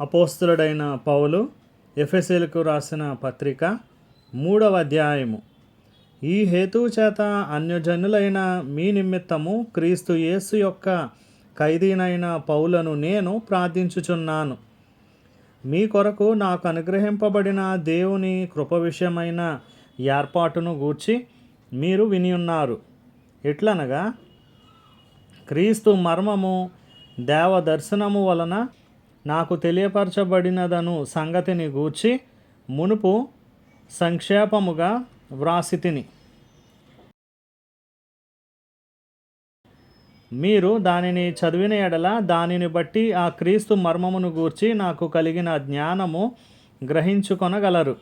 అపోస్తులుడైన పౌలు ఎఫెసీలకు రాసిన పత్రిక మూడవ అధ్యాయము. ఈ హేతువు చేత అన్యజనులైన మీ నిమిత్తము క్రీస్తు యేసు యొక్క ఖైదీనైన పౌలను నేను ప్రార్థించుచున్నాను. మీ కొరకు నాకు అనుగ్రహింపబడిన దేవుని కృప విషయమైన ఏర్పాటును గూర్చి మీరు విని ఉన్నారు. ఎట్లనగా క్రీస్తు మర్మము దేవ దర్శనము వలన నాకు తెలియపరచబడినదను సంగతిని గూర్చి మునుపు సంక్షేపముగా వ్రాసితిని. మీరు దానిని చదివిన ఎడల దానిని బట్టి ఆ క్రీస్తు మర్మమును గూర్చి నాకు కలిగిన జ్ఞానము గ్రహించుకొనగలరు.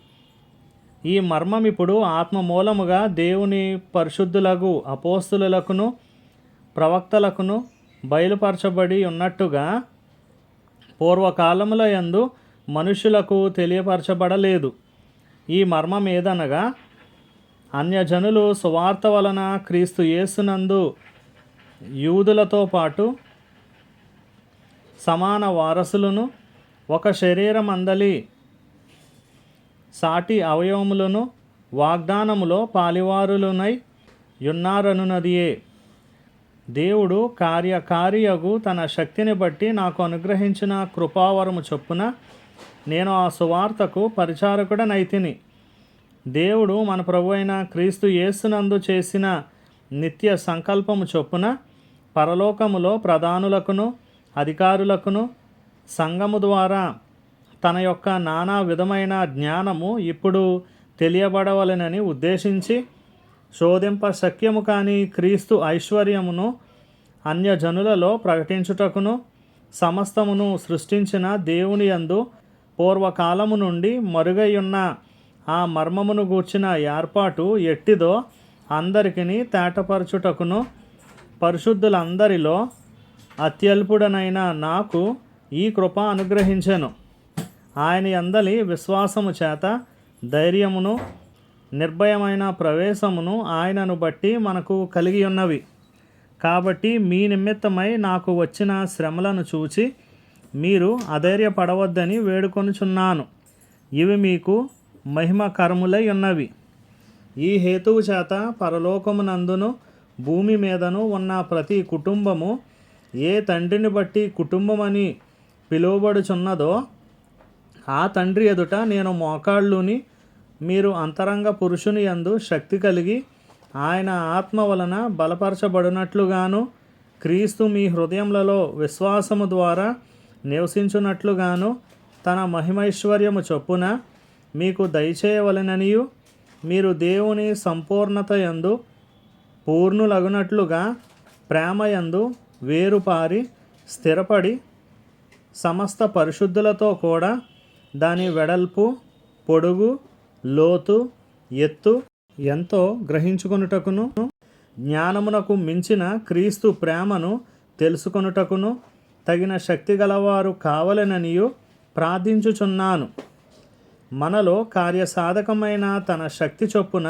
ఈ మర్మం ఇప్పుడు ఆత్మ మూలముగా దేవుని పరిశుద్ధులకు అపోస్తులకును ప్రవక్తలకును బయలుపరచబడి ఉన్నట్టుగా పూర్వకాలముల యందు మనుషులకు తెలియపరచబడలేదు. ఈ మర్మం ఏదనగా అన్యజనులు సువార్త వలన క్రీస్తు యేసునందు యూదులతో పాటు సమాన వారసులను ఒక శరీరం అందలి సాటి అవయవములను వాగ్దానములో పాలివారులునై యున్నారనున్నదియే. దేవుడు కార్యకార్యగు తన శక్తిని బట్టి నాకు అనుగ్రహించిన కృపావరము చొప్పున నేను ఆ సువార్తకు పరిచారకుడనైతిని. దేవుడు మన ప్రభు అయిన క్రీస్తు యేసునందు చేసిన నిత్య సంకల్పము చొప్పున పరలోకములో ప్రధానులకును అధికారులకును సంఘము ద్వారా తన యొక్క నానా విధమైన జ్ఞానము ఇప్పుడు తెలియబడవలెనని ఉద్దేశించి శోధింప శక్యము కాని క్రీస్తు ఐశ్వర్యమును అన్యజనులలో ప్రకటించుటకును సమస్తమును సృష్టించిన దేవుని యందు పూర్వకాలము నుండి మరుగైయున్న ఆ మర్మమును గూర్చిన ఏర్పాటు ఎట్టిదో అందరికిని తేటపరచుటకును పరిశుద్ధులందరిలో అత్యల్పుడనైన నాకు ఈ కృప అనుగ్రహించెను. ఆయన అందలి విశ్వాసము చేత ధైర్యమును నిర్భయమైన ప్రవేశమును ఆయనను బట్టి మనకు కలిగి ఉన్నవి కాబట్టి మీ నిమిత్తమై నాకు వచ్చిన శ్రమలను చూచి మీరు అధైర్యపడవద్దని వేడుకొనుచున్నాను. ఇవి మీకు మహిమకరములై ఉన్నవి ఈ హేతువు చేత పరలోకమునందును భూమి మీదను ఉన్న ప్రతి కుటుంబము ఏ తండ్రిని బట్టి కుటుంబమని పిలువబడుచున్నదో ఆ తండ్రి ఎదుట నేను మోకాళ్ళుని మీరు అంతరంగ పురుషుని యందు శక్తి కలిగి ఆయన ఆత్మ వలన బలపరచబడినట్లుగాను క్రీస్తు మీ హృదయములలో విశ్వాసము ద్వారా నివసించున్నట్లుగాను తన మహిమైశ్వర్యము చొప్పున మీకు దయచేయవలననియు మీరు దేవుని సంపూర్ణత యందు పూర్ణులగునట్లుగా ప్రేమయందు వేరుపారి స్థిరపడి సమస్త పరిశుద్ధులతో కూడా దాని వెడల్పు పొడుగు లోతు ఎత్తు ఎంతో గ్రహించుకొనుటకును జ్ఞానమునకు మించిన క్రీస్తు ప్రేమను తెలుసుకొనుటకును తగిన శక్తి గలవారు కావలెననియు ప్రార్థించుచున్నాను. మనలో కార్యసాధకమైన తన శక్తి చొప్పున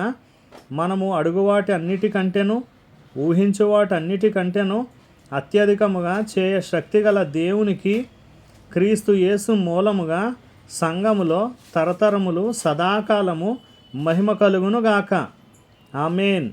మనము అడుగువాటి అన్నిటికంటేను ఊహించు వాటన్నిటికంటేను అత్యధికముగా చేయ శక్తి గల దేవునికి క్రీస్తు యేసు మూలముగా సంఘములో తరతరములు సదాకాలము మహిమ కలుగునుగాక. ఆమెన్.